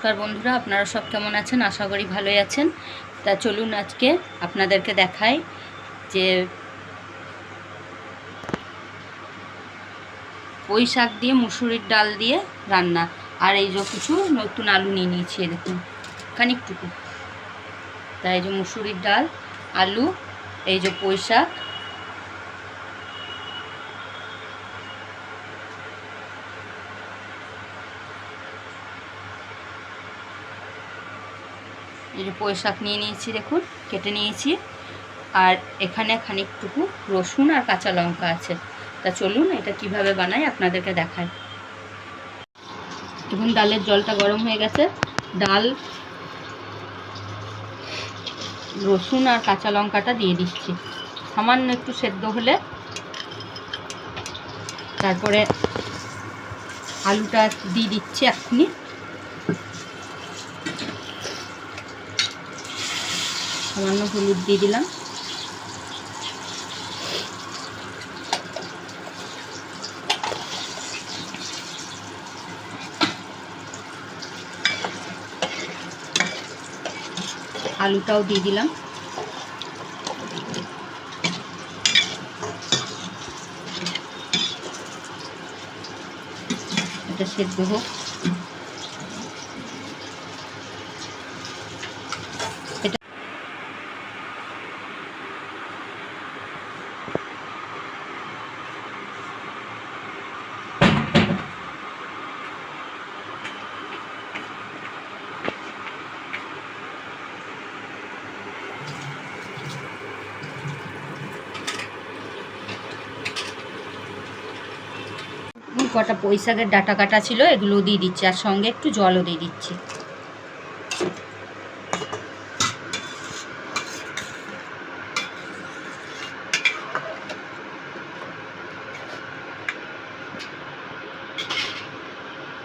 নমস্কার বন্ধুরা, আপনারা সব কেমন আছেন? আশা করি ভালোই আছেন। তা চলুন আজকে আপনাদেরকে দেখাই যে পুঁই শাক দিয়ে মুসুরির ডাল দিয়ে রান্না। আর এই যে কিছু নতুন আলু নিয়ে নিয়েছি দেখুন, খানিকটুকু। তাই যে মুসুরির ডাল, আলু, এই যে পুঁই এই যে পুঁই শাক নিয়ে নিয়েছি দেখুন, কেটে নিয়েছি। আর এখানে খানিকটুকু রসুন আর কাঁচা লঙ্কা আছে। তা চলুন এটা কীভাবে বানাই আপনাদেরকে দেখায় দেখুন, ডালের জলটা গরম হয়ে গেছে। ডাল, রসুন আর কাঁচা লঙ্কাটা দিয়ে দিচ্ছি। সামান্য একটু সেদ্ধ হলে তারপরে আলুটা দিয়ে দিচ্ছি এক্ষুনি। সামান্য হলুদ দিয়ে দিলাম। আলুটাও দিয়ে দিলাম। এটা সেদ্ধ হোক এটা কটা পৈশাকের ডাটা কাটা ছিল, এগুলো দিয়ে দিচ্ছি, আর সঙ্গে একটু জলও দিয়ে দিচ্ছি।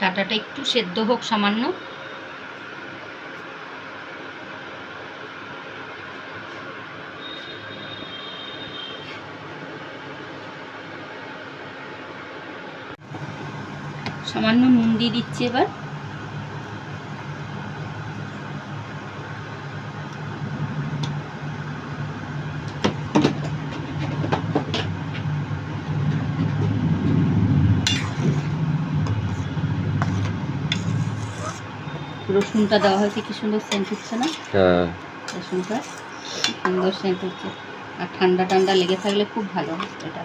ডাটাটা একটু সেদ্ধ হোক সামান্য। সামান্য নুন দিয়ে দিচ্ছি এবার। রসুনটা দেওয়া হয়েছে কি সুন্দর সেন্ট হচ্ছে না? হ্যাঁ। রসুনটা সুন্দর সেন্ট হচ্ছে। আর ঠান্ডা ঠান্ডা লেগে থাকলে খুব ভালো এটা।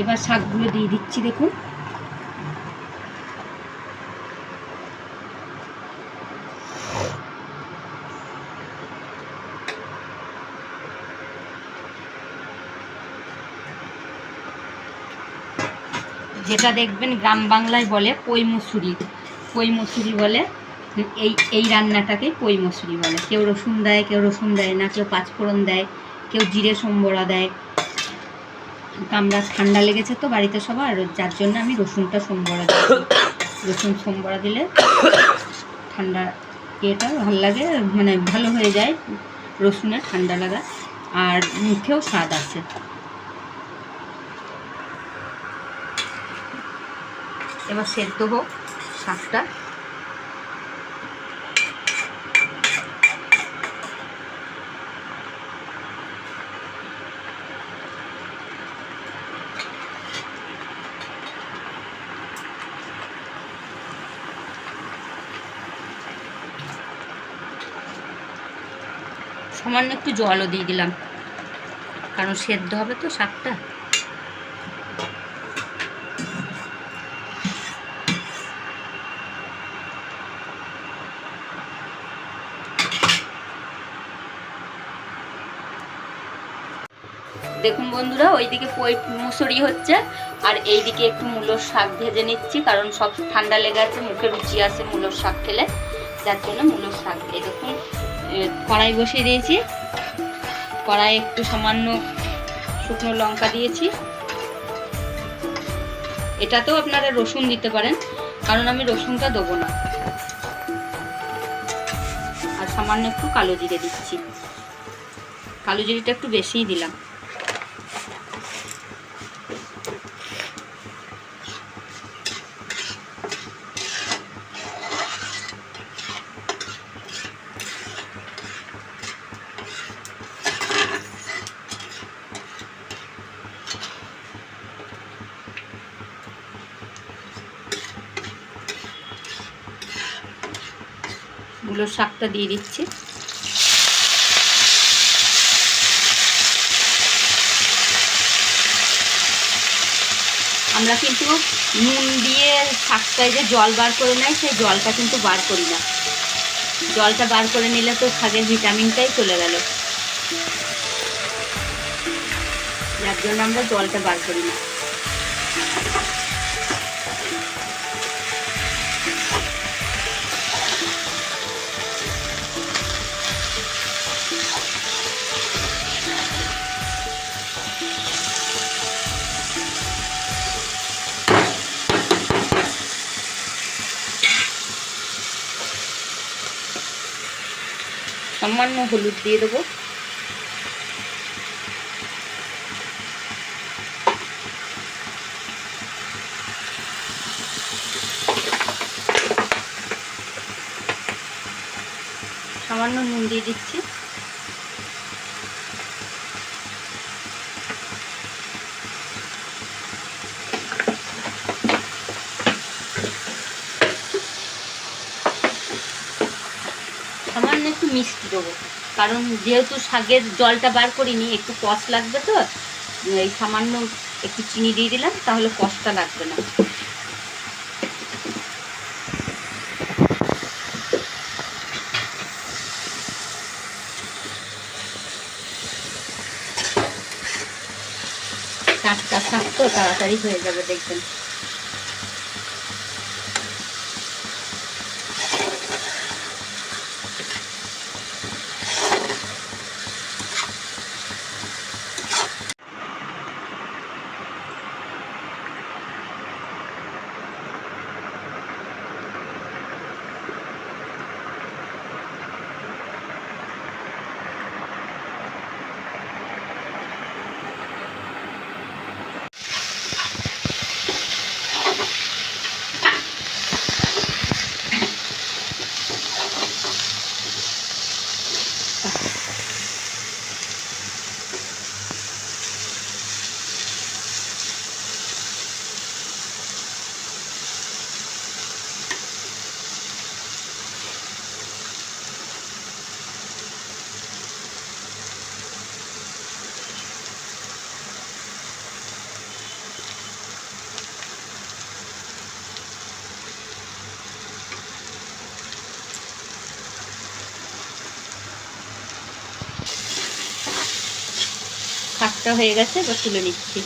এবার শাকগুলো দিয়ে দিচ্ছি, দেখুন। যেটা দেখবেন গ্রাম বাংলায় বলে পই মুসুরি। পই মুসুরি বলে এই এই রান্নাটাকে পই মুসুরি বলে। কেউ রসুন দেয়, কেউ রসুন দেয় না, কেউ পাঁচফোড়ন দেয়, কেউ জিরে সম্বরা দেয়। আমরা ঠান্ডা লেগেছে তো বাড়িতে সবার, যার জন্য আমি রসুনটা সোমবড়া দিই রসুন সোমবড়া দিলে ঠান্ডা ইয়েটা ভালো লাগে মানে ভালো হয়ে যায় রসুনে ঠান্ডা লাগা। আর মুখেও স্বাদ আছে। এবার সেদ্ধ হোক শাকটা। সামান্য একটু জলও দিয়ে দিলাম। কারণ সেদ্ধ হবে তো শাকটা। দেখুন বন্ধুরা, ওইদিকে পই মুসুরি হচ্ছে, আর এইদিকে একটু মূলোর শাক ভেজে নিচ্ছি, কারণ সব ঠান্ডা লেগে আছে, মুখে রুচি আছে মূলোর শাক খেলে। যার জন্য মূলোর শাক এই দেখুন। কড়াই বসিয়ে দিয়েছি। কড়াই একটু সামান্য শুকনো লঙ্কা দিয়েছি। এটাতেও আপনারা রসুন দিতে পারেন, কারণ আমি রসুনটা দেবো না। আর সামান্য একটু কালো জিরে দিচ্ছি। কালো জিরেটা একটু বেশিই দিলাম। মূলোর শাকটা দিয়ে দিচ্ছি। আমরা কিন্তু নুন দিয়ে শাকটায় যে জল বার করে নেয়, সেই জলটা কিন্তু বার করি না। জলটা বার করে নিলে তো শাকের ভিটামিনটাই চলে গেল। যার জন্য আমরা জলটা বার করি না। সামান্য হলুদ দিয়ে দেবো। সামান্য নুন দিয়ে দিচ্ছি সামান্য একটু মিষ্টি দেবো। কারণ যেহেতু শাকের জলটা বার করিনি, একটু কষ লাগবে তো, এই সামান্য একটু চিনি দিয়ে দিলাম, তাহলে কষটা লাগবে না। টাটকা শাক তো তাড়াতাড়ি হয়ে যাবে দেখবেন। শাকটা হয়ে গেছে, এবার তুলে নিচ্ছি।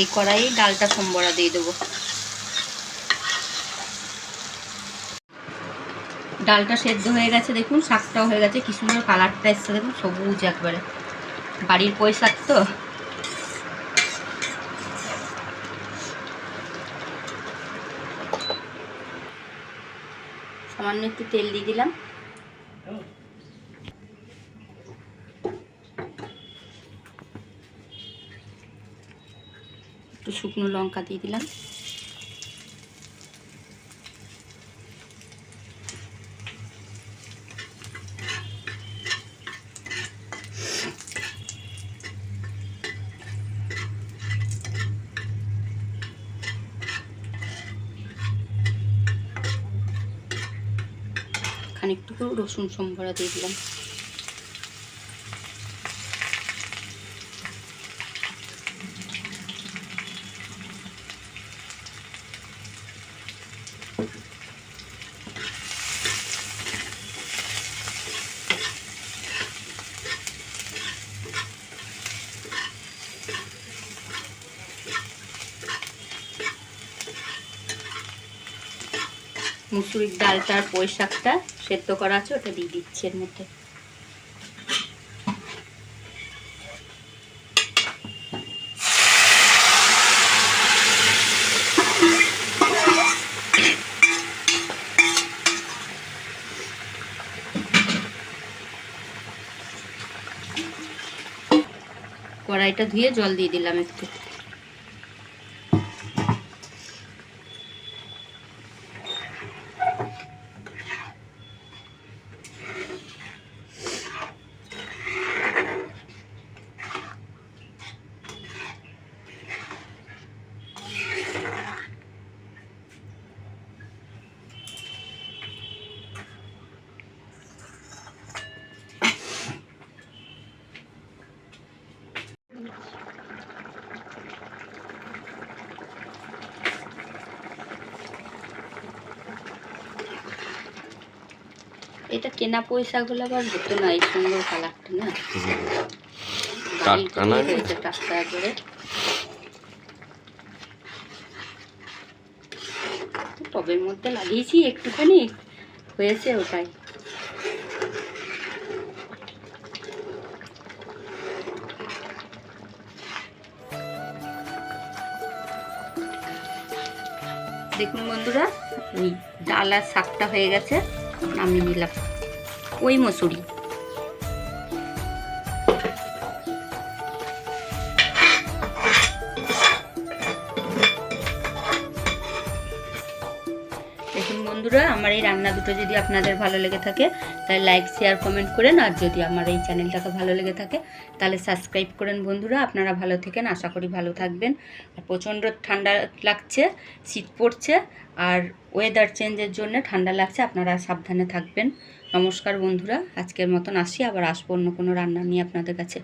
এই কড়াই ডালটা সম্বরা দিয়ে দেবো। ডালটা সেদ্ধ হয়ে গেছে, দেখুন, শাকটাও হয়ে গেছে, কি সুন্দর কালারটা এসছে, দেখুন, সবুজ একবারে। বাড়ির পয়সা তো। সামান্য একটু তেল দিয়ে দিলাম। একটু শুকনো লঙ্কা দিয়ে দিলাম। খানিকটুকু রসুন সম্বরা দিয়ে দিলাম। মুসুরির ডালটা আর পুঁই শাকটা সেদ্ধ করা আছে ওটা দিয়ে দিচ্ছি এর মধ্যে। কড়াইটা ধুয়ে জল দিয়ে দিলাম একটু। এটা কেনা পয়সাগুলো আবার হতো না এই সুন্দর কালারটা না। টাটকা না? টাটকা করে। টবের মধ্যে লাগিয়েছি একটুখানি হয়েছে ওটাই। দেখুন বন্ধুরা ওই ডাল আর শাকটা হয়ে গেছে নামিয়ে নিলাম। ওই মসুরি। বন্ধুরা, আমার এই রান্না দুটো যদি আপনাদের ভালো লেগে থাকে, তাহলে লাইক শেয়ার কমেন্ট করেন, আর যদি আমার এই চ্যানেলটাকে ভালো লেগে থাকে, তাহলে সাবস্ক্রাইব করেন বন্ধুরা, আপনারা ভালো থাকেন, আশা করি ভালো থাকবেন। আর প্রচণ্ড ঠান্ডা লাগছে, শীত পড়ছে, আর ওয়েদার চেঞ্জের জন্য ঠান্ডা লাগছে, আপনারা সাবধানে থাকবেন। নমস্কার বন্ধুরা আজকের মতন আসি আবার আসব অন্য কোনো রান্না নিয়ে আপনাদের কাছে।